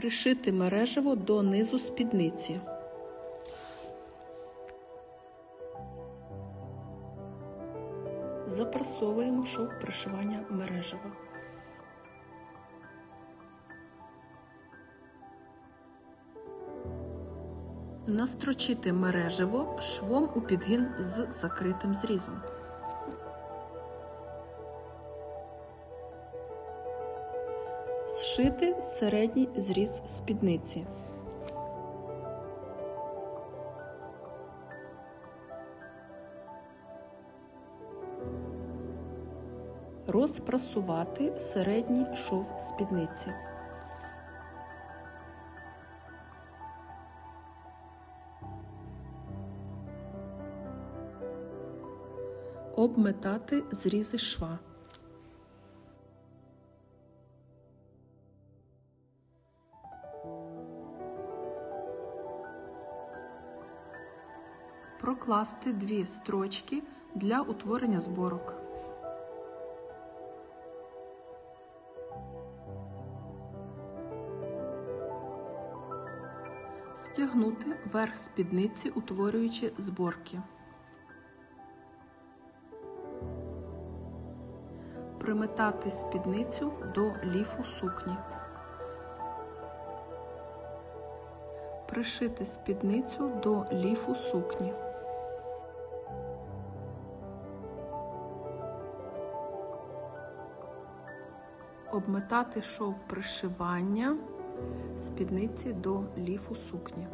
Пришити мережево до низу спідниці. Запрасовуємо шов пришивання мережева. Настрочити мережево швом у підгін з закритим зрізом. Зшити середній зріз спідниці. Розпрасувати середній шов спідниці. Обметати зрізи шва. Прокласти дві строчки для утворення зборок. Стягнути верх спідниці, утворюючи зборки. Приметати спідницю до ліфу сукні. Пришити спідницю до ліфу сукні. Обметати шов пришивання спідниці до ліфу сукні.